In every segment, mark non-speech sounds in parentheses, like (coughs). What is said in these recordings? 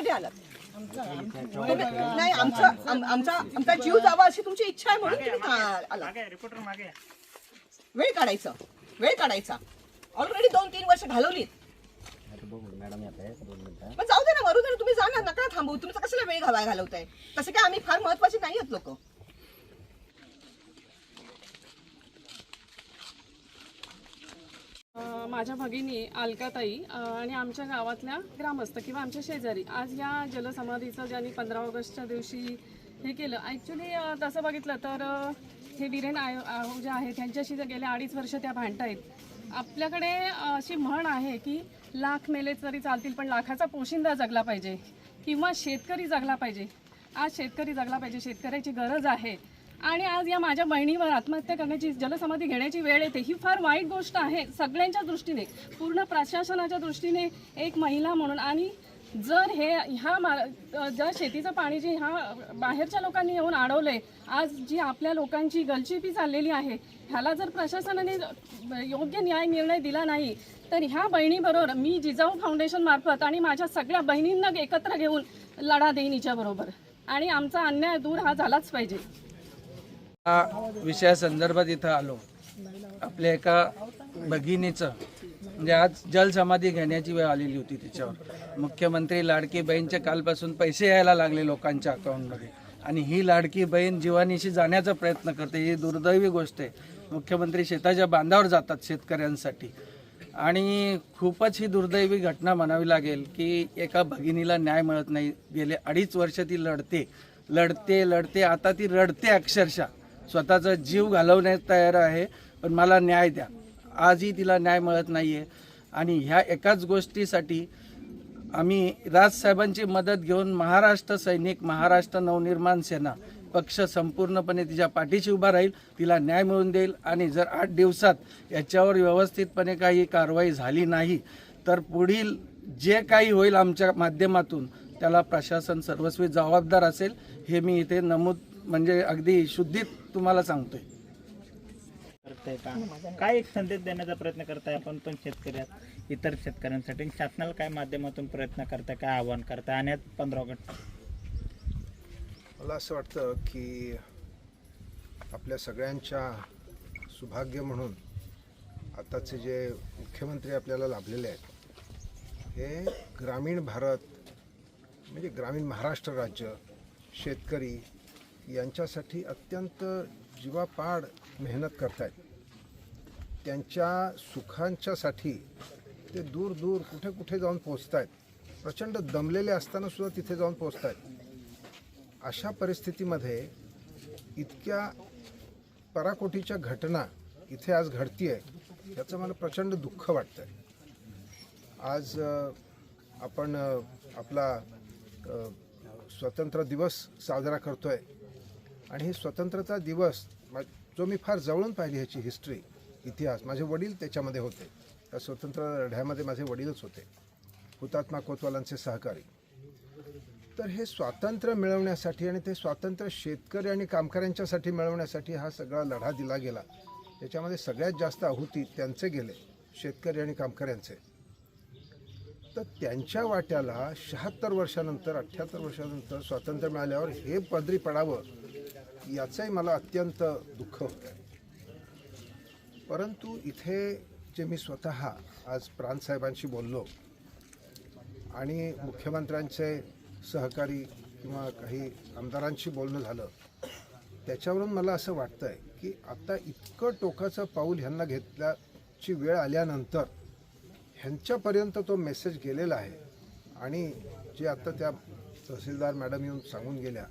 कशासाठी आलात. नाही आमचा आम- आमचा आमचा जीव जावा अशी तुमची इच्छा आहे म्हणून तुम्ही का- आलात. वेळ काढायचा. वेळ काढायचा. ऑलरेडी दोन तीन वर्ष घालवलीत. पण जाऊ दे ना मरू दे ना तुम्ही जा ना नका थांबू? तुमचा कशाला वेळ घालवताय? तसे काय आम्ही फार महत्त्वाचे नाही आहेत लोक. माझ्या भगिनी अलकाताई आणि आमच्या गावातल्या ग्रामस्थ किंवा आमच्या शेजारी. आज या जलसमाधीचं ज्यांनी पंधरा ऑगस्टच्या दिवशी हे केलं ॲक्च्युली तसं बघितलं तर हे बिरेन आय आहो जे आहेत त्यांच्याशी जर गेले अडीच वर्ष त्या भांडत आहेत आपल्याकडे अशी म्हण आहे की लाख मेले तरी चालतील पण लाखाचा पोशिंदा जगला पाहिजे किंवा शेतकरी जगला पाहिजे. आज शेतकरी जगला पाहिजे शेतकऱ्याची गरज आहे. आणि आज या माझ्या बहिणीवर आत्महत्या करण्याची जलसमाधी घेण्याची वेळ येते. ही फार वाईट गोष्ट आहे सगळ्यांच्या दृष्टीने. पूर्ण प्रशासनाच्या दृष्टीने एक महिला म्हणून. आणि जर हे ह्या मा- जर शेतीचं पाणी जे ह्या बाहेरच्या लोकांनी येऊन अडवलंय आज जी आपल्या लोकांची गलचिपी चाललेली आहे ह्याला जर प्रशासनाने योग्य न्याय निर्णय दिला नाही तर ह्या बहिणीबरोबर मी जिजाऊ फाउंडेशन मार्फत आणि माझ्या सगळ्या बहिणींना एकत्र घेऊन लढा देईन हिच्याबरोबर. आणि आमचा अन्याय दूर हा झालाच पाहिजे. विषयासंदर्भात इथं आलो. आपल्या एका भगिनीचं म्हणजे आज जलसमाधी घेण्याची वेळ आलेली होती तिच्यावर. मुख्यमंत्री लाडकी बहीणच्या कालपासून पैसे यायला लागले लोकांच्या अकाउंटमध्ये. आणि ही लाडकी बहीण जीवानीशी जाण्याचा प्रयत्न करते ही दुर्दैवी गोष्ट आहे. मुख्यमंत्री शेताच्या बांधावर जातात शेतकऱ्यांसाठी. आणि खूपच ही दुर्दैवी घटना म्हणावी लागेल की एका भगिनीला न्याय मिळत नाही. गेले अडीच वर्ष ती लढते. लढते लढते आता ती रडते अक्षरशः. स्वतःचा जीव घालवण्यास तयार आहे पण मला न्याय द्या. आजही तिला न्याय मिळत नाही आहे आणि ह्या एकाच गोष्टीसाठी आम्ही राजसाहेबांची मदत घेऊन महाराष्ट्र सैनिक महाराष्ट्र नवनिर्माण सेना पक्ष संपूर्णपणे तिच्या पाठीशी उभा राहील तिला न्याय मिळून देईल आणि जर आठ दिवसात याच्यावर व्यवस्थितपणे काही कारवाई झाली नाही तर पुढील जे काही होईल आमच्या माध्यमातून त्याला प्रशासन सर्वस्वी जबाबदार असेल हे मी इथे नमूद म्हणजे अगदी शुद्धीत तुम्हाला सांगतोय. करताय का? काय एक संदेश देण्याचा प्रयत्न करताय आपण पण शेतकरी आहात, इतर शेतकऱ्यांसाठी? शासनाला काय माध्यमातून प्रयत्न करताय काय आव्हान करताय? आणि पंधरा ऑगस्ट मला असं वाटतं की आपल्या सगळ्यांच्या सुभाग्य म्हणून आताचे जे मुख्यमंत्री आपल्याला लाभलेले आहेत हे ग्रामीण भारत म्हणजे ग्रामीण महाराष्ट्र राज्य शेतकरी यांच्यासाठी अत्यंत जीवापाड मेहनत करतायत. त्यांच्या सुखांच्यासाठी ते दूर दूर कुठे कुठे जाऊन पोचत आहेत प्रचंड दमलेले असताना सुद्धा तिथे जाऊन पोचत आहेत अशा परिस्थितीमध्ये इतक्या पराकोटीच्या घटना इथे आज घडती आहे याचं मला प्रचंड दुःख वाटतं आहे आज आपण आपला स्वतंत्र दिवस साजरा करतोय. आणि हे स्वतंत्रता दिवस जो मी फार जवळून पाहिली ह्याची हिस्ट्री इतिहास माझे वडील त्याच्यामध्ये होते. त्या स्वतंत्र लढ्यामध्ये माझे वडीलच होते. हुतात्मा कोतवालांचे सहकारी. तर हे स्वातंत्र्य मिळवण्यासाठी आणि ते स्वातंत्र्य शेतकरी आणि कामकऱ्यांच्यासाठी मिळवण्यासाठी हा सगळा लढा दिला गेला. त्याच्यामध्ये सगळ्यात जास्त आहुती त्यांचे गेले शेतकरी आणि कामकऱ्यांचे तर त्यांच्या वाट्याला शहात्तर वर्षानंतर अठ्ठ्याहत्तर वर्षानंतर स्वातंत्र्य मिळाल्यावर हे पदरी पडावं याचंही मला अत्यंत दुःख होतं. परंतु इथे जे मी स्वतः आज प्रांतसाहेबांशी बोललो आणि मुख्यमंत्र्यांचे सहकारी किंवा काही आमदारांशी बोलणं झालं त्याच्यावरून मला असं वाटतं आहे की आता इतकं टोकाचं पाऊल ह्यांना घेतल्याची वेळ आल्यानंतर ह्यांच्यापर्यंत तो मेसेज गेलेला आहे. आणि जे आत्ता त्या तहसीलदार मॅडम येऊन सांगून गेल्या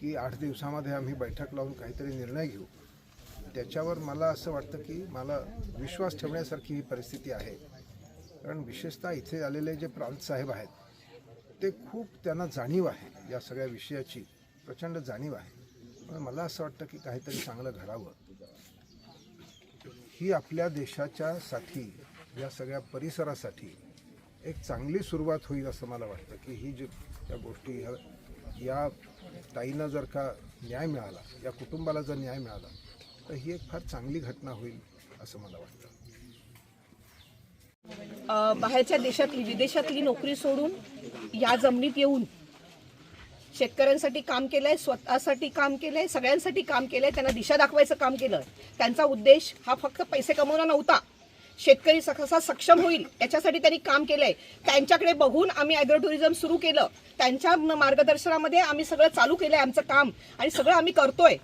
की आठ दिवसामध्ये आम्ही बैठक लावून काहीतरी निर्णय घेऊ. त्याच्यावर मला असं वाटतं की मला विश्वास ठेवण्यासारखी ही परिस्थिती आहे. कारण विशेषतः इथे आलेले जे प्रांतसाहेब आहेत ते खूप त्यांना जाणीव आहे या सगळ्या विषयाची. प्रचंड जाणीव आहे. पण मला असं वाटतं की काहीतरी चांगलं घडावं. ही आपल्या देशाच्यासाठी या सगळ्या परिसरासाठी एक चांगली सुरुवात होईल असं मला वाटतं की ही जी त्या गोष्टी ह्या या ताईनं जर का न्याय मिळाला या कुटुंबाला जर न्याय मिळाला तर ही एक फार चांगली घटना होईल असं मला वाटतं. बाहेरच्या देशातली विदेशातली नोकरी सोडून या जमिनीत येऊन शेतकऱ्यांसाठी काम केलंय स्वतःसाठी काम केलंय सगळ्यांसाठी काम केलंय त्यांना दिशा दाखवायचं काम केलं त्यांचा उद्देश हा फक्त पैसे कमवणं नव्हता. शेतकरी कसा सक्षम होईल याच्यासाठी त्यांनी काम केलंय. त्यांच्याकडे बघून आम्ही अॅग्रो टुरिझम सुरू केलं. त्यांच्या मार्गदर्शनामध्ये आम्ही सगळं चालू केलंय आमचं काम आणि सगळं आम्ही करतोय.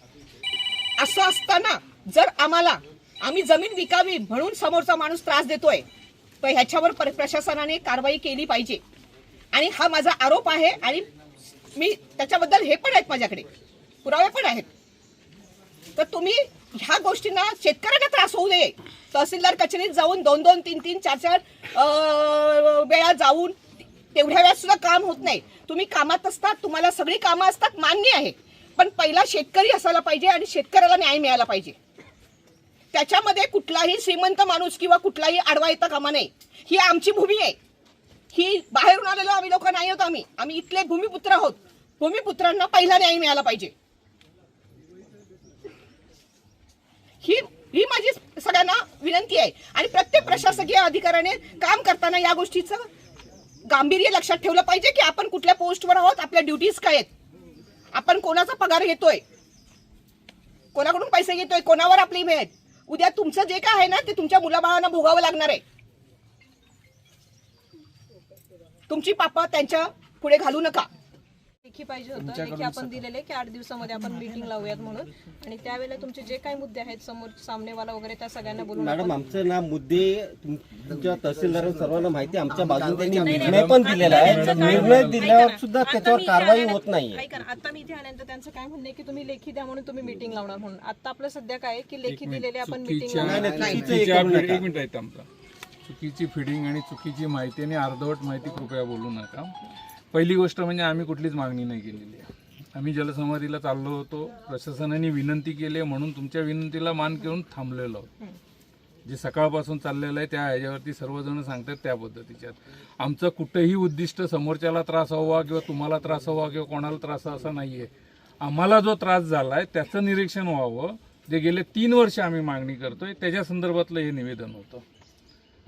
असं असताना जर आम्हाला आम्ही जमीन विकावी म्हणून समोरचा माणूस त्रास देतोय तर ह्याच्यावर प्रशासनाने कारवाई केली पाहिजे. आणि हा माझा आरोप आहे आणि मी त्याच्याबद्दल हे पण आहेत माझ्याकडे. पुरावे पण आहेत. तर तुम्ही ह्या गोष्टींना शेतकऱ्यांना त्रास होऊ नये. तहसीलदार कचेरीत जाऊन दोन दोन तीन तीन चार चार वेळा जाऊन तेवढ्या वेळात सुद्धा काम होत नाही. तुम्ही कामात असतात तुम्हाला सगळी कामं असतात मान्य आहे. पण पहिला शेतकरी असायला पाहिजे आणि शेतकऱ्याला न्याय मिळाला पाहिजे. त्याच्यामध्ये कुठलाही श्रीमंत माणूस किंवा कुठलाही आडवा येता कामा नये. ही आमची भूमी आहे. ही बाहेरून आलेलो आम्ही लोक नाही आहोत आम्ही. आम्ही इथले भूमिपुत्र आहोत. भूमिपुत्रांना पहिला न्याय मिळाला पाहिजे. ही ही माझी सगळ्यांना विनंती आहे. आणि प्रत्येक प्रशासकीय अधिकाऱ्याने काम करताना या गोष्टीचं गांभीर्य लक्षात ठेवलं पाहिजे की आपण कुठल्या पोस्टवर आहोत आपल्या ड्युटीज काय आहेत. आपण कोणाचा पगार घेतोय? कोणाकडून पैसे घेतोय? कोणावर आपली इमेज उद्या तुमचं जे काय आहे ना ते तुमच्या मुलाबाळांना भोगावं लागणार आहे. तुमची पापा त्यांच्या पुढे घालू नका. लेखी पाहिजे होतं लेखी आपण दिलेले की आठ दिवसामध्ये आपण मीटिंग लावूयात म्हणून. आणि त्यावेळेला तुमचे जे काही मुद्दे आहेत समोर सामनेवाला वगैरे त्या सगळ्यांना बोलून मॅडम आमचं ना मुद्दे तुम- तुमच्या तहसीलदार सर्वांना माहिती आहे. आमच्या बाजूने त्यांनी निर्णय पण दिलेला आहे. निर्णय दिल्यावर सुद्धा त्याच्यावर कारवाई होत नाहीये. ऐका ना. आता मी इथे आल्यानंतर त्यांचं काय म्हणणं आहे की तुम्ही लेखी द्या म्हणून तुम्ही मीटिंग लावणार म्हणून. आता आपलं सध्या काय आहे की लेखी दिलेले आपण मीटिंग नाही, नाही, चुकीचं हे. एक मिनिट आमचा. चुकीची फिडिंग आणि चुकीची माहिती आणि अर्धवट माहिती कृपया बोलू नका. पहिली गोष्ट म्हणजे आम्ही कुठलीच मागणी नाही केलेली आहे. आम्ही जलसमाधीला चाललो होतो प्रशासनाने विनंती केली आहे म्हणून तुमच्या विनंतीला मान घेऊन थांबलेलो जे सकाळपासून चाललेलं आहे त्या ह्याच्यावरती सर्वजण सांगतात त्या पद्धतीच्यात. आमचं कुठंही उद्दिष्ट समोरच्याला त्रास हवा किंवा तुम्हाला त्रास हवा किंवा कोणाला त्रास असा नाही आहे आम्हाला जो त्रास झाला आहे त्याचं निरीक्षण व्हावं. जे गेले तीन वर्ष आम्ही मागणी करतोय त्याच्या संदर्भातलं हे निवेदन होतं.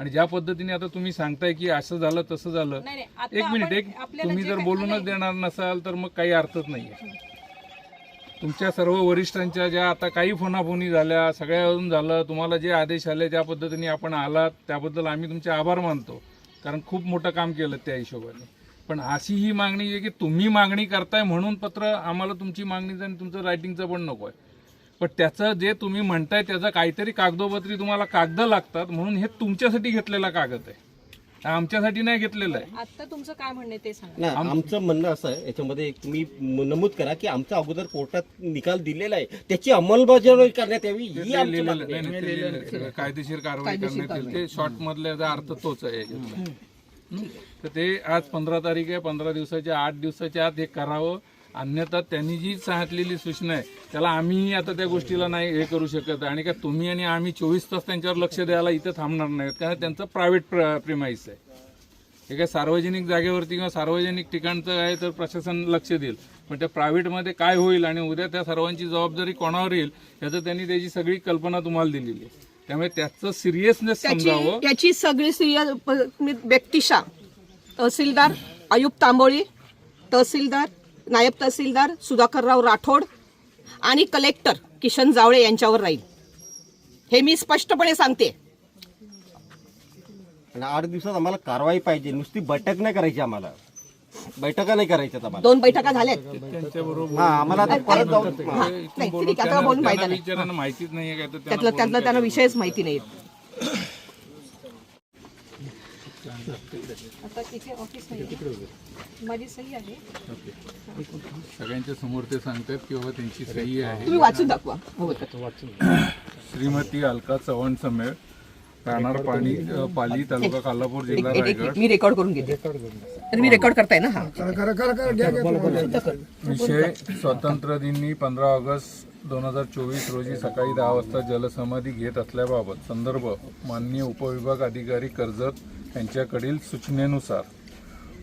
आणि ज्या पद्धतीने आता तुम्ही सांगताय की असं झालं तसं झालं नाही, नाही, आता एक मिनिट आपण- एक आपल्याला तुम्ही जे जर काही- बोलूनच देणार नसाल तर मग काही अर्थच नाहीये. तुमच्या सर्व वरिष्ठांच्या ज्या आता काही फोनाफोनी झाल्या सगळ्यावरून झालं तुम्हाला जे आदेश आले ज्या पद्धतीने आपण आलात त्याबद्दल आम्ही तुमचे आभार मानतो. कारण खूप मोठं काम केलं त्या हिशोबाने. पण अशी ही मागणी आहे की तुम्ही मागणी करताय म्हणून पत्र आम्हाला तुमची मागणीचं आणि तुमचं रायटिंगचं पण नको आहे. पण त्याचं जे तुम्ही म्हणताय त्याचं काहीतरी कागदोपत्री तुम्हाला कागद लागतात म्हणून हे तुमच्यासाठी घेतलेला कागद आहे आमच्यासाठी नाही घेतलेलं आहे आता तुमचं काय म्हणणं आहे ते सांगा नाही आमचं म्हणणं असं आहे याच्यामध्ये एक तुम्ही म- नमूद करा की आमचा अगोदर कोर्टात निकाल दिलेला आहे त्याची अंमलबजावणी करण्यात यावी ही ते आमची लिहिलेलं मागणी आहे. नाही, नाही, ते लिहिलेलं आहे. कायदेशीर कारवाई करण्यात येईल ते शॉर्ट मधल्याचा अर्थ तोच आहे. हं? तर ते आज पंधरा तारीख आहे पंधरा दिवसाच्या आठ दिवसाच्या आत हे करावं अन्यथा त्यांनी जी सांगितलेली सूचना आहे त्याला आम्ही आता त्या गोष्टीला नाही हे करू शकत. आणि का तुम्ही आणि आम्ही चोवीस तास त्यांच्यावर लक्ष द्यायला इथं थांबणार नाहीत कारण त्यांचं प्रायव्हेट प्रिमाईस आहे. हे काय सार्वजनिक जागेवरती किंवा सार्वजनिक ठिकाणचं आहे तर प्रशासन लक्ष देईल. पण त्या प्रायव्हेटमध्ये काय होईल आणि उद्या त्या सर्वांची जबाबदारी कोणावर येईल याचं त्यांनी त्याची सगळी कल्पना तुम्हाला दिलेली आहे. त्यामुळे त्याचं सिरियसनेस समजावं. त्याची याची सगळी सिरियल व्यक्तिशा तहसीलदार आयुब तांबोळी तहसीलदार नायब तहसीलदार सुधाकरराव राठोड आणि कलेक्टर किशन जावळे यांच्यावर राहील. हे मी स्पष्टपणे सांगते. आठ दिवसात आम्हाला कारवाई पाहिजे. नुसती बैठक नाही करायची आम्हाला. बैठका नाही करायच्यात आम्हाला. दोन बैठका झाल्यात. हा आम्हाला आता परत जाऊन हा, नाही ठीक आहे आता बोलून पाहिजे त्यांना नाही. विचारांना माहितीच नाहीये काय तर त्यांना त्यातलं त्यातलं त्यांना विषयच माहिती नाही आता इथे ऑफिस नाही माझी सही आहे. सगळ्यांच्या समोर ते सांगतात की बाबा त्यांची सही आहे. तुम्ही वाचून दाखवा. हो तर. (coughs) श्रीमती अलका चव्हाण समेळ राहणार पाणी पाली तालुका कोल्हापूर जिल्हा रायगड. मी रेकॉर्ड करून घेते. तर मी रेकॉर्ड करताय ना? हा. विषय स्वातंत्र्य दिनी पंधरा ऑगस्ट दोन हजार चोवीस रोजी सकाळी दहा वाजता जलसमाधी घेत असल्याबाबत संदर्भ माननीय उपविभाग अधिकारी कर्जत यांच्याकडील सूचनेनुसार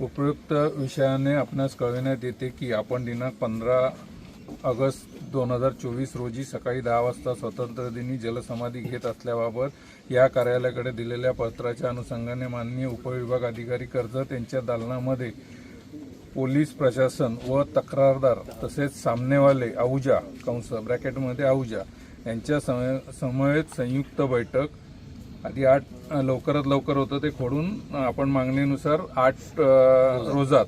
उपयुक्त विषयाने आपणास कळविण्यात येते की आपण दिनांक पंधरा ऑगस्ट दोन हजार चोवीस रोजी सकाळी दहा वाजता स्वतंत्र दिनी जलसमाधी घेत असल्याबाबत या कार्यालयाकडे दिलेल्या पत्राच्या अनुषंगाने माननीय उपविभाग अधिकारी कर्जत यांच्या दालनामध्ये पोलीस प्रशासन व तक्रारदार तसेच सामनेवाले आहुजा कंस ब्रॅकेटमध्ये आहुजा यांच्या समय समवेत संयुक्त बैठक आधी आठ लवकरात लवकर होतं ते खोडून आपण मागणीनुसार आठ रोजात.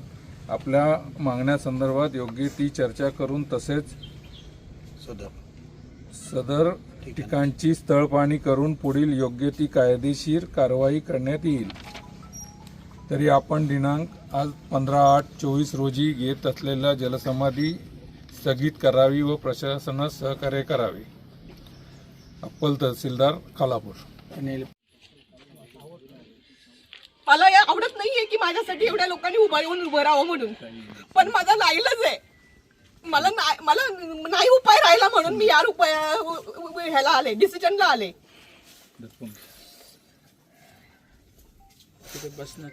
आपल्या मागण्यासंदर्भात योग्य ती चर्चा करून तसेच सदर. ठिकाणची स्थळपाहणी करून पुढील योग्य ती कायदेशीर कारवाई करण्यात येईल. तरी आपण दिनांक आज पंधरा आठ चोवीस रोजी घेत असलेल्या जलसमाधी स्थगित करावी व प्रशासनास सहकार्य करावे. अप्पल तहसीलदार खालापूर अनिल मला या आवडत नाहीये की माझ्यासाठी एवढ्या लोकांनी उभा येऊन उभं राहावं म्हणून. पण माझा नाईलाज आहे. मला मला नाही उपाय राहिला म्हणून मी या उपाया ह्याला आले डिसिजनला आले. बसणार